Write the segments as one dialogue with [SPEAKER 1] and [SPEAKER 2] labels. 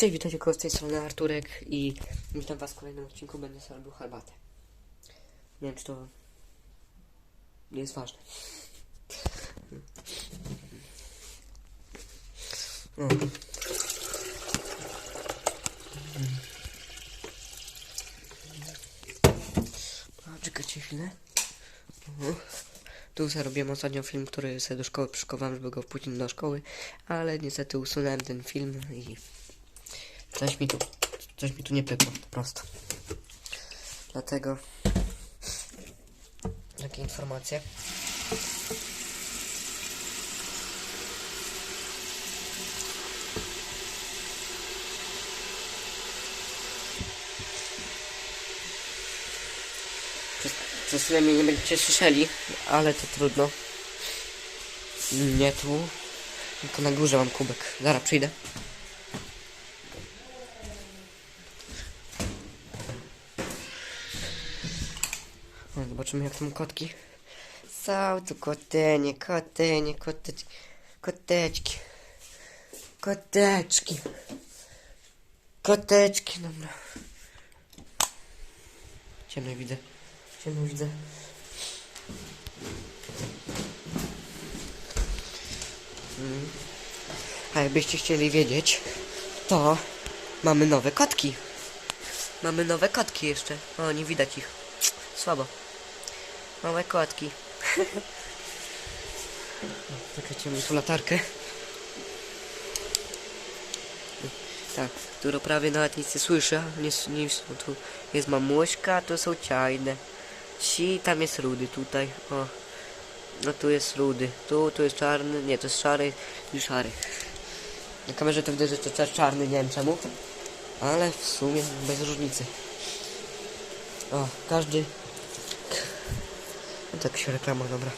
[SPEAKER 1] Cześć, witajcie koło z tej strony Arturek i witam was w kolejnym odcinku, będę sobie robił herbatę. Nie wiem, czy to nie jest ważne. A, czekajcie chwilę. Tu sobie robiłem ostatnio film, który sobie do szkoły przyszykowałem, żeby go wpuścić do szkoły, ale niestety usunąłem ten film i coś mi tu, coś mi tu nie pykło, po prostu. Dlatego takie informacje. Przez, chwilę mnie nie będziecie słyszeli, ale to trudno. Nie tu, tylko na górze mam kubek. Zaraz przyjdę. O, zobaczymy jak tam kotki. Są tu kotenie, kotenie, koteczki, koteczki, koteczki, koteczki, dobra. Ciemno widzę, ciemno widzę. Mm. A jakbyście chcieli wiedzieć, to mamy nowe kotki. Mamy nowe kotki jeszcze. O, nie widać ich. Słabo. Małe kotki. Mam tu latarkę. Tak, którą prawie nawet nic nie słyszę. Nie, nie, tu jest mamuśka, tu są ciajne. Ci, tam jest rudy tutaj. O. No tu jest rudy. Tu, tu jest czarny. Nie, to jest szary i szary. Na kamerze to widać, że to czarny, nie wiem czemu. Ale w sumie bez różnicy. O, każdy tak się reklama, dobra.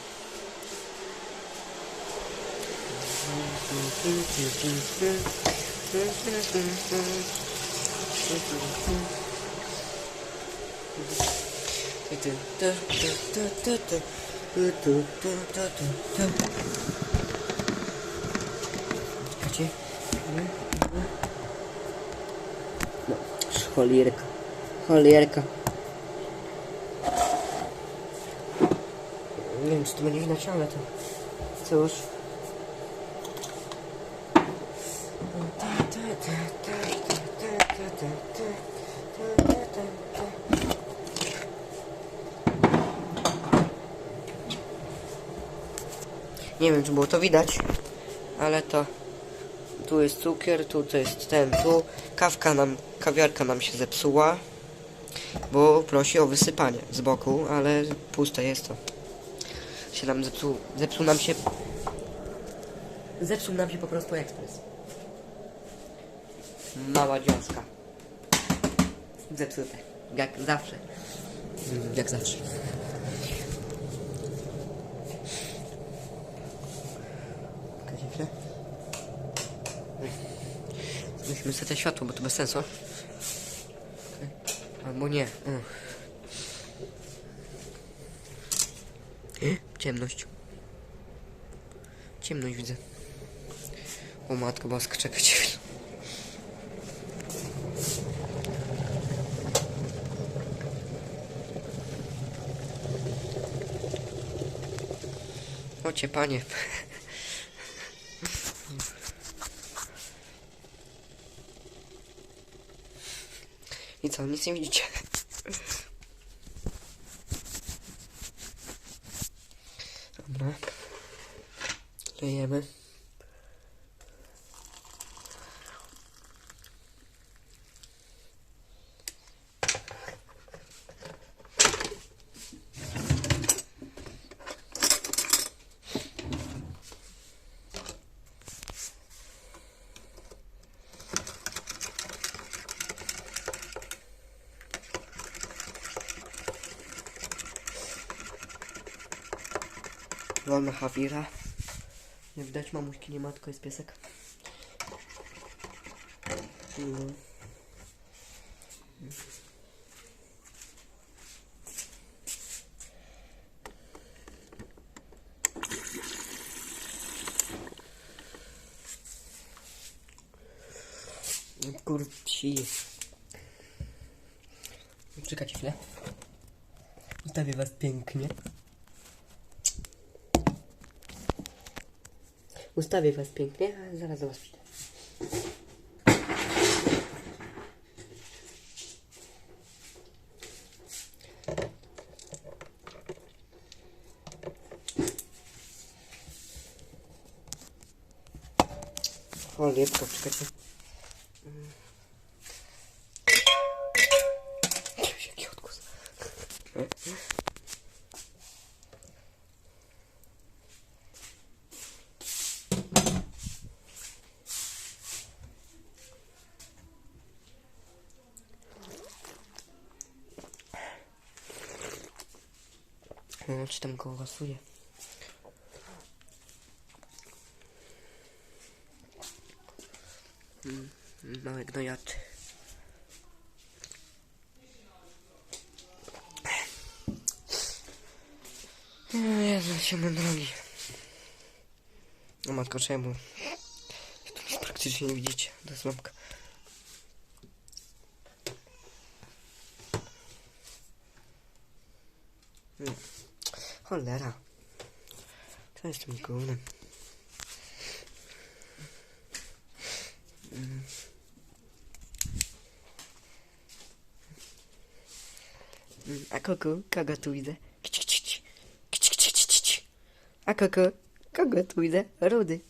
[SPEAKER 1] Czekajcie. No, cholierka. Cholierka. Nie wiem, czy to będzie widać, ale to... Cóż. Nie wiem, czy było to widać, ale to... Tu jest cukier, tu to jest ten, tu kawka nam, kawiarka nam się zepsuła, bo prosi o wysypanie z boku, ale puste jest to się nam zepsuł, zepsuł nam się zepsuł nam się po prostu ekspres mała dziąska zepsute jak zawsze Mm, jak zawsze chwilę. Musimy sobie światło, bo to bez sensu. Albo nie. Mm. Ciemność. Ciemność widzę. O matko boska, czekajcie chwilę. Ocie panie. I co, nic nie widzicie? Dobra. Lejemy. Wolna Hawira. Nie widać mamuśki, nie ma, tylko jest piesek. No. Kurci. Czekajcie chwilę. Ustawię was pięknie. Ustawię was pięknie, a zaraz do was przyjdę. Jaki odgłos. No, czy tam go głosuje? Mm, małe gnojaty. O Jezu, się drogi. O matko, czemu? Tu praktycznie nie widzicie. To jest. Cholera. Co jest tym gównem? A kogo? Kogo tu widzę? A kogo? Kogo tu widzę? Rudy.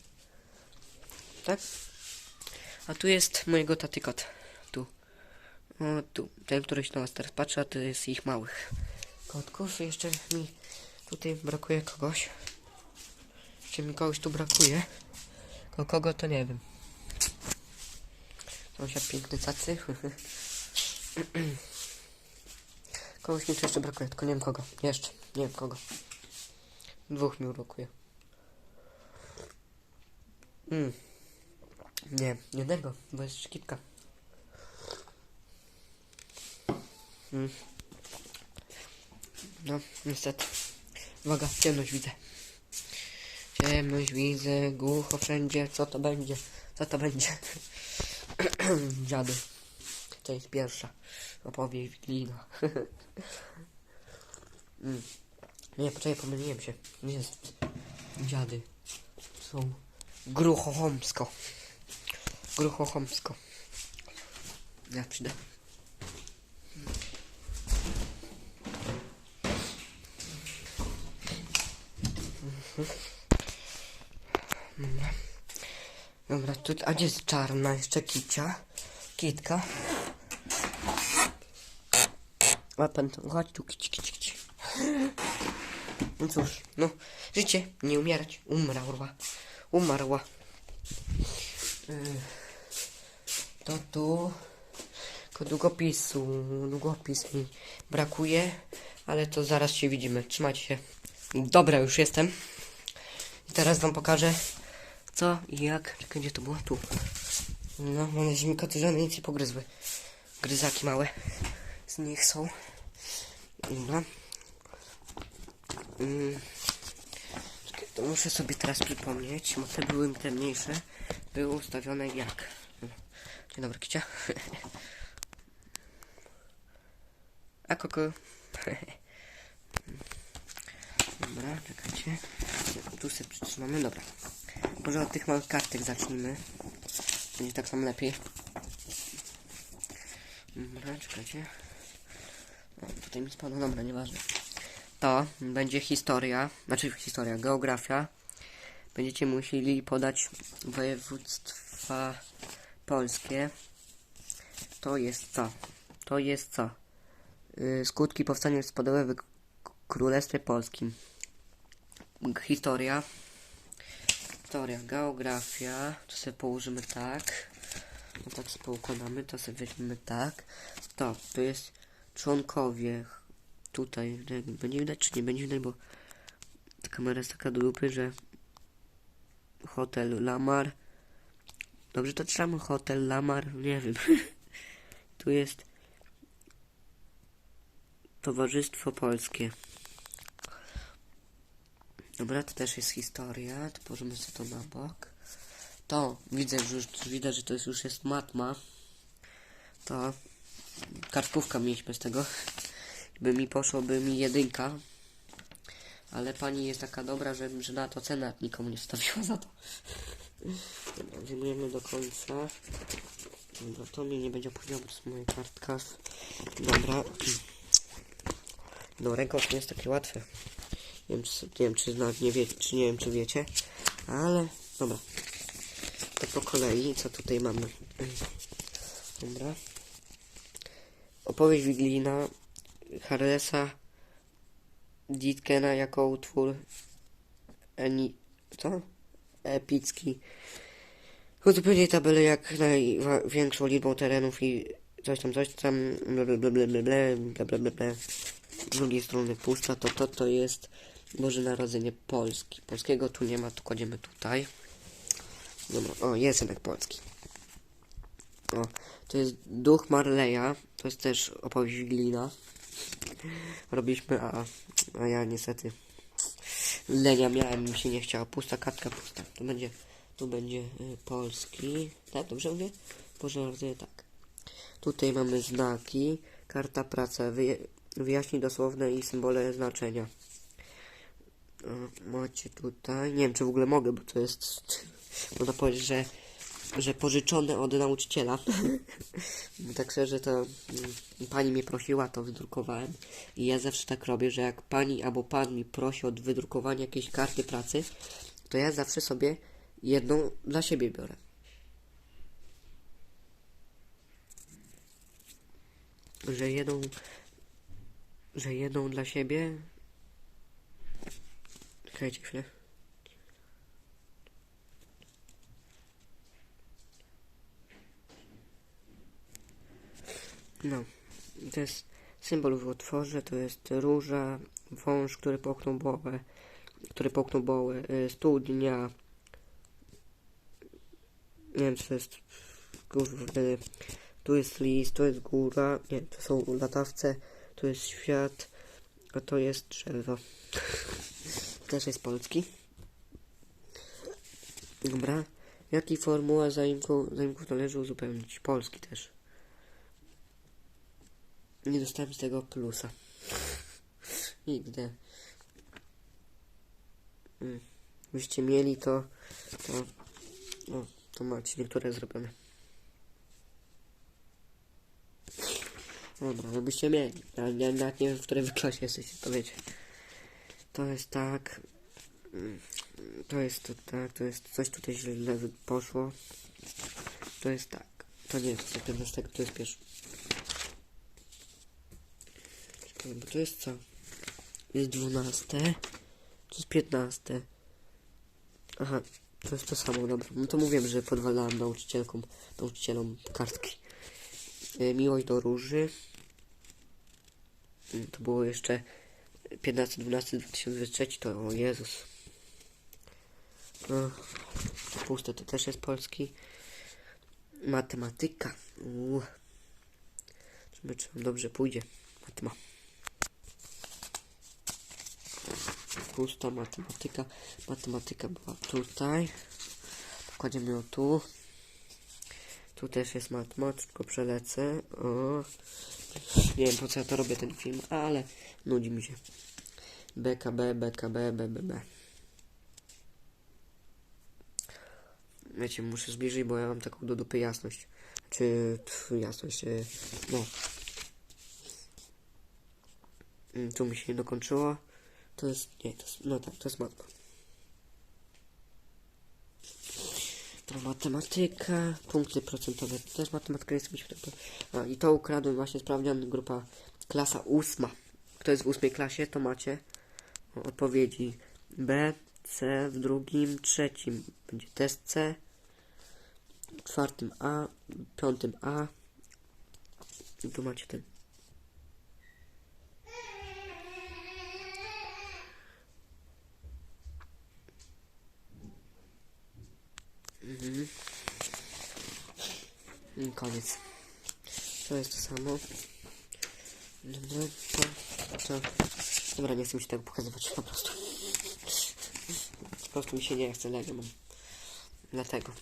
[SPEAKER 1] Tak? A tu jest mojego taty kot. Tu. O, tu. Ten, który się na was teraz patrzy, a to jest ich małych kotków. Jeszcze mi tutaj brakuje kogoś. Jeszcze mi kogoś tu brakuje. Ko kogo to nie wiem. Sąsiad piękny cacy. Kogoś mi jeszcze brakuje, tylko nie wiem kogo. Jeszcze, nie wiem kogo. Dwóch mi brakuje. Mm. Nie, jednego, bo jest szkitka. Mm. No, niestety. Uwaga, ciemność widzę. Ciemność widzę, głucho wszędzie. Co to będzie? Co to będzie? Dziady. To jest pierwsza opowieść wigilijna. mm. Nie, poczekaj, pomyliłem się. Jest dziady. Są gruchochomsko. Gruchochomsko. Ja przyjdę. Dobra, tu, a gdzie jest czarna jeszcze kicia? Kitka. Pan to, chodź tu, kici, kici, kici. No cóż, no, życie, nie umierać, umarła, umarła. Yy, to tu, tylko długopisu, długopis mi brakuje, ale to zaraz się widzimy, trzymajcie się. Dobra, już jestem. I teraz wam pokażę, co i jak. Czekaj, gdzie to było? Tu. No, mam nadzieję, że nic nie pogryzły. Gryzaki małe z nich są. Dobra. Mm. Czekaj, to muszę sobie teraz przypomnieć, bo te były te mniejsze. Były ustawione jak? Dzień dobry, kicia. A koko. Dobra, czekajcie. Tu sobie przytrzymamy, dobra. Może od tych małych kartek zacznijmy. Będzie tak samo lepiej. Dobra, czekajcie. O, tutaj mi spadło, dobra, nieważne. To będzie historia, znaczy historia, geografia. Będziecie musieli podać województwa polskie. To jest co? To jest co? Yy, skutki powstania w Królestwie Polskim. Historia. Historia, geografia. To sobie położymy tak. No tak sobie poukładamy, to sobie weźmiemy tak. To, to jest członkowie. Tutaj, wiem, będzie widać czy nie będzie widać, bo ta kamera jest taka do dupy, że hotel Lamar. Dobrze to trzymamy hotel Lamar, nie wiem. tu jest Towarzystwo Polskie. Dobra, to też jest historia. To położymy sobie to na bok. To widzę, że już widać, że to jest, już jest matma. to kartkówka mieliśmy z tego. By mi poszło, by mi jedynka. Ale pani jest taka dobra, że, że na to cenę nikomu nie stawiła za to. Dobra, do końca. Dobra, to mnie nie będzie opóźniało, to jest moja kartka. Dobra. No, ręką to jest takie łatwe. Nie wiem, czy, nie wiem, czy, nie wie, czy nie wiem, czy wiecie, ale dobra. To po kolei, co tutaj mamy? Dobra. Opowieść wigilijna Harlesa Ditkena jako utwór eni... co? Epicki. Uzupełnij tabelę jak największą liczbą terenów i coś tam, coś tam, bla bla bla bla bla bla bla bla bla. Z drugiej strony pusta, to to, to jest Boże Narodzenie Polski. Polskiego tu nie ma, tu kładziemy tutaj. Dobra, o, jest jednak polski. O, to jest Duch Marleya, to jest też opowieść wigilijna. Robiliśmy, a, a ja niestety lenia miałem, mi się nie chciało. Pusta kartka, pusta. To będzie, tu będzie y, polski. Tak, dobrze mówię? Boże Narodzenie, tak. Tutaj mamy znaki, karta praca, wyja wyjaśnij dosłowne i symbole znaczenia. Macie tutaj, nie wiem czy w ogóle mogę, bo to jest, można powiedzieć, że, że pożyczone od nauczyciela. tak szczerze to mm, pani mnie prosiła, to wydrukowałem i ja zawsze tak robię, że jak pani albo pan mi prosi o wydrukowanie jakiejś karty pracy, to ja zawsze sobie jedną dla siebie biorę. Że jedną, że jedną dla siebie. Czekajcie chwilę. No, to jest symbol w otworze, to jest róża, wąż, który połknął bołę, który połknął bołę, y, studnia, nie wiem, co to jest, y, tu jest lis, to jest góra, nie, to są latawce, tu jest świat, a to jest drzewo. Też jest polski. Dobra. Jaki formuła zaimków, zaimków należy uzupełnić? Polski też. Nie dostałem z tego plusa. Nigdy. Mm. Byście mieli to, to, no, to macie niektóre zrobione. Dobra, żebyście mieli. Ale ja nawet nie wiem, w której klasie jesteście, to wiecie. To jest tak. To jest to tak, to jest coś tutaj źle poszło. To jest tak. To nie jest 15, to jest pierwszy. Bo to jest co? Jest 12. To jest 15. Aha, to jest to samo, dobra. No to mówiłem, że podwalałem nauczycielkom, nauczycielom kartki. E, Miłość do róży. Mm, To było jeszcze 15-12-2003, to o Jezus. No, puste to też jest polski. Matematyka. Zobaczymy, czy nam dobrze pójdzie. Matma. Pusta matematyka. Matematyka była tutaj. Kładziemy ją tu. Tu też jest matma, tylko przelecę. O. Nie wiem po co ja to robię ten film, ale nudzi mi się. BKB, BKB, BBB. Wiecie, muszę zbliżyć, bo ja mam taką do dupy jasność. Czy tf, jasność, e, no. Mm, Tu mi się nie dokończyło. To jest, nie, to jest, no tak, to jest matma. To matematyka, punkty procentowe, to też matematyka jest A, i to ukradłem właśnie sprawdzian, grupa klasa ósma. Kto jest w ósmej klasie, to macie odpowiedzi B, C, w drugim, trzecim będzie test C, w czwartym A, piątym A. I tu macie ten. Mhm. I koniec. To jest to samo. Dobra, to. Dobra, nie chcę mi się tego pokazywać po prostu. Po prostu mi się nie chce, lego mam. Dlatego.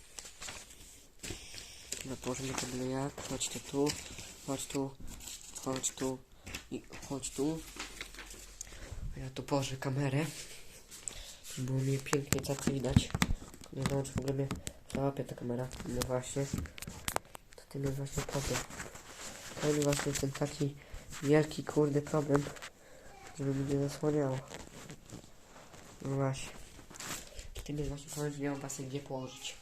[SPEAKER 1] No położymy to byle jak. Chodźcie tu, chodź tu, chodź tu i chodź tu. Ja tu położę kamerę. Było mnie pięknie cacy widać. Nie wiem, czy w ogóle mnie załapie ta kamera. No właśnie. To tym jest właśnie problem. To jest właśnie ten taki wielki kurde problem, żeby mnie nie zasłaniało. No właśnie. Tym jest właśnie problem, że nie mam pasy gdzie położyć.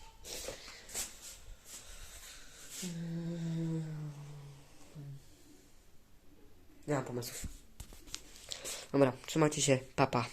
[SPEAKER 1] Nie mam pomysłów. Dobra, trzymajcie się, papa.